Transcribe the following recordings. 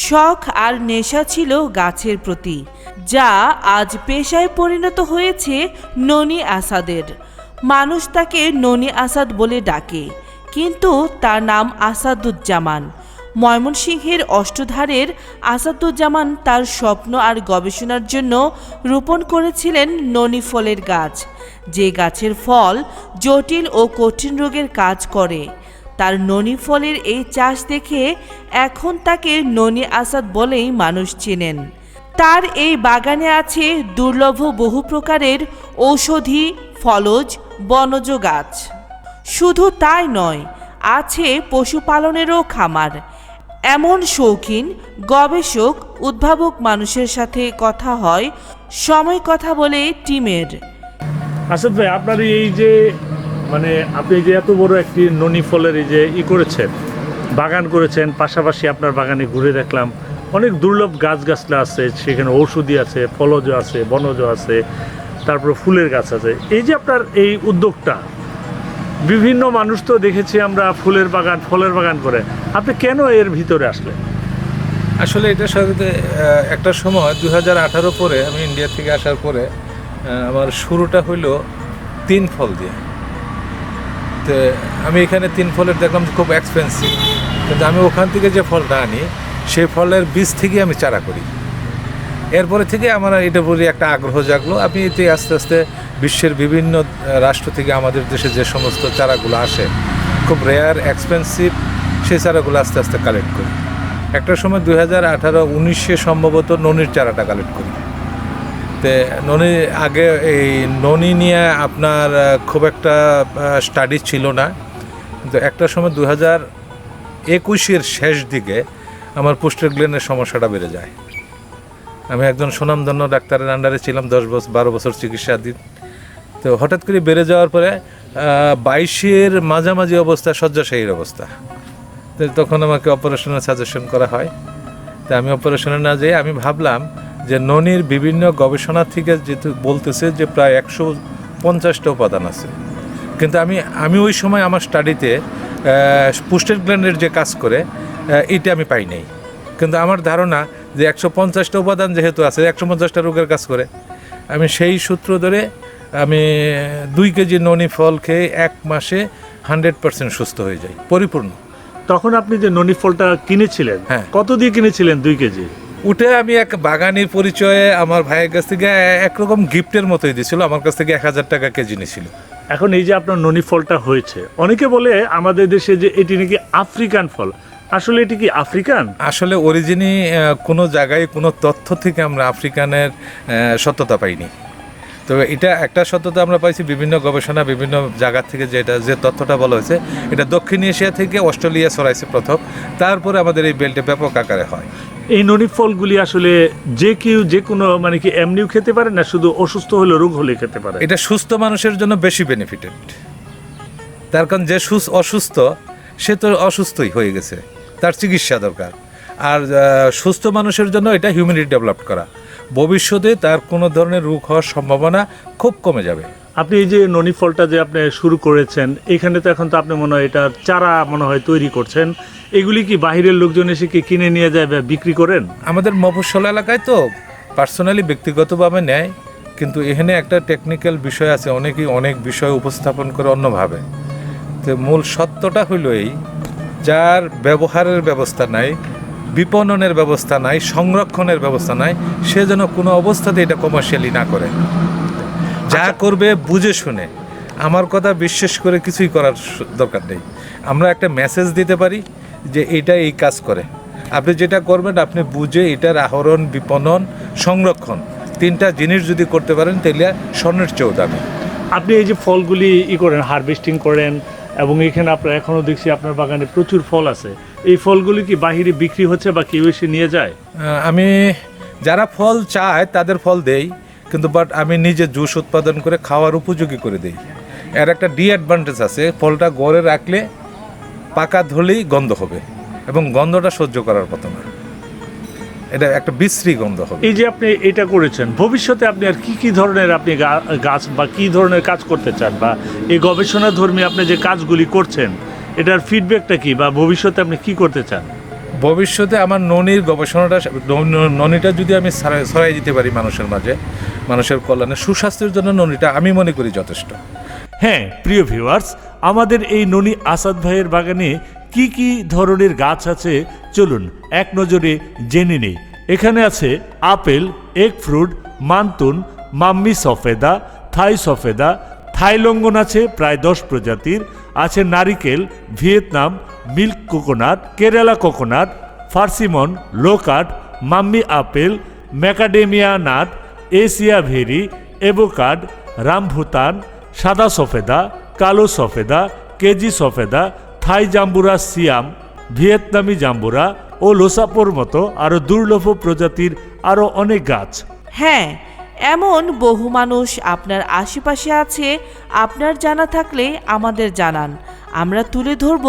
শখ আর নেশা ছিল গাছের প্রতি, যা আজ পেশায় পরিণত হয়েছে ননি আসাদের। মানুষ তাকে ননি আসাদ বলে ডাকে, কিন্তু তার নাম আসাদুজ্জামান। ময়মনসিংহের অষ্টধারের আসাদুজ্জামান তার স্বপ্ন আর গবেষণার জন্য রোপণ করেছিলেন ননি ফলের গাছ। যে গাছের ফল জটিল ও কঠিন রোগের কাজ করে তার ননি ফলের এই চাষ দেখে এখন তাকে ননি আসাদ বলেই মানুষ চেনেন। তার এই বাগানে আছে দুর্লভ বহু প্রকারের ঔষধি, ফলজ, বনজ গাছ। শুধু তাই নয়, আছে পশুপালনেরও খামার। এমন শৌখিন, গবেষক, উদ্ভাবক মানুষের সাথে কথা হয়, সময় কথা বলে টিমের। আসাদ ভাই, আপনার এই যে মানে আপনি যে এত বড় একটি ননি ফলের এই যে ই করেছেন, বাগান করেছেন, পাশাপাশি আপনার বাগানে ঘুরে দেখলাম, অনেক দুর্লভ গাছগাছলা আছে, সেখানে ঔষধি আছে, ফলজ আছে, বনজ আছে, তারপর ফুলের গাছ আছে। এই যে আপনার এই উদ্যোগটা, বিভিন্ন মানুষ তো দেখেছি আমরা ফুলের বাগান, ফলের বাগান করে। আপনি কেন এর ভিতরে আসলেন? আসলে এটা সাথে একটা সময় দু হাজার আঠারো পরে আমি ইন্ডিয়া থেকে আসার পরে আমার শুরুটা হইল তিন ফল দিয়ে। তো আমি এখানে তিন ফলের দেখলাম খুব এক্সপেন্সিভ কিন্তু আমি ওখান থেকে যে ফলটা আনি, সেই ফলের বীজ থেকে আমি চারা করি। এরপরে থেকে আমার এটা প্রতি একটা আগ্রহ জাগলো। আমি এতে আস্তে আস্তে বিশ্বের বিভিন্ন রাষ্ট্র থেকে আমাদের দেশে যে সমস্ত চারাগুলো আসে, খুব রেয়ার এক্সপেন্সিভ সেই চারাগুলো আস্তে আস্তে কালেক্ট করি। একটা সময় দুই হাজার আঠারো উনিশে সম্ভবত ননির চারাটা কালেক্ট করি। তে ননি, আগে এই ননি নিয়ে আপনার খুব একটা স্টাডি ছিল না। কিন্তু একটা সময় দু হাজার একুশের শেষ দিকে আমার পুষ্টের গ্লেনের সমস্যাটা বেড়ে যায়। আমি একজন সুনামধন্য ডাক্তারের আন্ডারে ছিলাম, দশ বছর, বারো বছর চিকিৎসা দিন তো হঠাৎ করে বেড়ে যাওয়ার পরে বাইশের মাঝামাঝি অবস্থা, শয্যাশায়ীর অবস্থা। তো তখন আমাকে অপারেশনের সাজেশন করা হয়। তা আমি অপারেশনে না যেয়ে আমি ভাবলাম যে ননির বিভিন্ন গবেষণা থেকে যেহেতু বলতেছে যে প্রায় একশো পঞ্চাশটা উপাদান আছে। কিন্তু আমি আমি ওই সময় আমার স্টাডিতে পুস্টের গ্ল্যান্ডের যে কাজ করে এটা আমি পাই নাই। কিন্তু আমার ধারণা যে একশো পঞ্চাশটা উপাদান যেহেতু আছে একশো পঞ্চাশটা রোগের কাজ করে আমি সেই সূত্র ধরে আমি দুই কেজি ননি ফল খেয়ে এক মাসে হান্ড্রেড পার্সেন্ট সুস্থ হয়ে যাই পরিপূর্ণ। তখন আপনি যে ননি ফলটা কিনেছিলেন হ্যাঁ। কত দিয়ে কিনেছিলেন দুই কেজি? উঠে আমি এক বাগানির পরিচয়ে আমার ভাইয়ের কাছ থেকে একরকম গিফটের মতোই দিয়েছিল আমার কাছ থেকে এক হাজার টাকা কেজি নিয়েছিল। এখন এই যে আপনার ননি ফলটা হয়েছে অনেকে বলে আমাদের দেশে যে এটি নাকি আফ্রিকান ফল। আসলে এটি কি আফ্রিকান? আসলে অরিজিনই কোনো জায়গায় কোনো তথ্য থেকে আমরা আফ্রিকানের সত্যতা পাইনি। তবে এটা একটা সত্যতা আমরা পাইছি বিভিন্ন গবেষণা বিভিন্ন জায়গা থেকে যেটা যে তথ্যটা বলা হয়েছে এটা দক্ষিণ এশিয়া থেকে অস্ট্রেলিয়া ছড়াইছে প্রথম। তারপরে আমাদের এই বেল্টে ব্যাপক আকারে হয়। এই ননি ফলগুলি আসলে যে কেউ যে কোনো মানে কি এমনিও খেতে পারে না, শুধু অসুস্থ হলে রোগ হলে খেতে পারে? এটা সুস্থ মানুষের জন্য বেশি বেনিফিটেড তার কারণ যে সুস, অসুস্থ, সে তো অসুস্থই হয়ে গেছে। তার চিকিৎসা দরকার। আর সুস্থ মানুষের জন্য এটা হিউম্যানিটি ডেভেলপ করা। ভবিষ্যতে তার কোনো ধরনের রোগ হওয়ার সম্ভাবনা খুব কমে যাবে। আপনি এই যে ননি ফলটা যে আপনি শুরু করেছেন, এখানে তো এখন তো আপনি মনে হয় এটা চারা মনে হয় তৈরি করছেন। এগুলি কি বাইরের লোকজন এসে কি কিনে নিয়ে যায় বা বিক্রি করেন? আমাদের মফস্বল এলাকায় তো পার্সোনালি ব্যক্তিগতভাবে নেয়, কিন্তু এখানে একটা টেকনিক্যাল বিষয় আছে, অনেকেই অনেক বিষয় উপস্থাপন করে অন্যভাবে। তো মূল সত্যটা হইল এই, যার ব্যবহারের ব্যবস্থা নাই, বিপণনের ব্যবস্থা নাই, সংরক্ষণের ব্যবস্থা নাই, সে যেন কোনো অবস্থাতে এটা কমার্শিয়ালি না করে। যা করবে বুঝে শুনে। আমার কথা বিশ্বাস করে কিছুই করার দরকার নেই। আমরা একটা মেসেজ দিতে পারি যে এটা এই কাজ করে। আপনি যেটা করবেন আপনি বুঝে এটার আহরণ বিপণন সংরক্ষণ তিনটা জিনিস যদি করতে পারেন তাহলে স্বর্ণের চেয়েও দামি। আপনি এই যে ফলগুলি ই করেন হারভেস্টিং করেন এবং এখানে আপনার এখনও দেখছি আপনার বাগানে প্রচুর ফল আছে। এই ফলগুলি কি বাহিরে বিক্রি হচ্ছে বা কেউ এসে নিয়ে যায়? আমি যারা ফল চায় তাদের ফল দেই। কিন্তু বাট আমি নিজে জুস উৎপাদন করে খাওয়ার উপযোগী করে দিই। এর একটা ডিঅ্যাডভান্টেজ আছে ফলটা গড়ে রাখলে পাকা ধরলেই গন্ধ হবে এবং গন্ধটা সহ্য করার কথা না। এটা একটা বিশ্রী গন্ধ হবে। এই যে আপনি এটা করেছেন ভবিষ্যতে আপনি আর কি কি ধরনের আপনি গাছ বা কি ধরনের কাজ করতে চান বা এই গবেষণা ধর্মী আপনি যে কাজগুলি করছেন এটার ফিডব্যাকটা কি বা ভবিষ্যতে আপনি কি করতে চান? ভবিষ্যতে আমার ননির গবেষণাটা ননিটা যদি আমি ছড়াই দিতে পারি মানুষের মাঝে মানুষের কল্যাণে, সুস্বাস্থ্যের জন্য ননিটা আমি মনে করি যথেষ্ট। হ্যাঁ প্রিয় ভিউয়ার্স, আমাদের এই ননি আসাদ ভাইয়ের বাগানে কি কি ধরনের গাছ আছে চলুন এক নজরে জেনে নেই। এখানে আছে আপেল এগ ফ্রুট মান্তুন, মাম্মি সফেদা, থাই সফেদা, থাই লঙ্ঘন আছে প্রায় দশ প্রজাতির, আছে নারিকেল, Vietnam, milk coconut, Kerala coconut, persimmon, loquat, mammee apple, macadamia nut acai berry, avocado, rambutan, সাদা সফেদা, কালো সফেদা, কেজি সফেদা, থাই জাম্বুরা সিয়াম, ভিয়েতনামি জাম্বুরা ও লোসাপোর মতো আরও দুর্লভ প্রজাতির আরও অনেক গাছ। হ্যাঁ এমন বহু মানুষ আপনার আশেপাশে আছে, আপনার জানা থাকলে আমাদের জানান। আমরা তুলে ধরব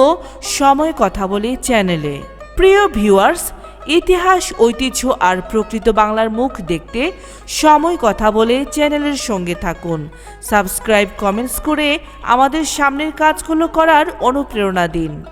সময় কথা বলে চ্যানেলে। প্রিয় ভিউয়ার্স ইতিহাস, ঐতিহ্য আর প্রকৃত বাংলার মুখ দেখতে সময় কথা বলে চ্যানেলের সঙ্গে থাকুন। সাবস্ক্রাইব, কমেন্টস করে আমাদের সামনের কাজগুলো করার অনুপ্রেরণা দিন।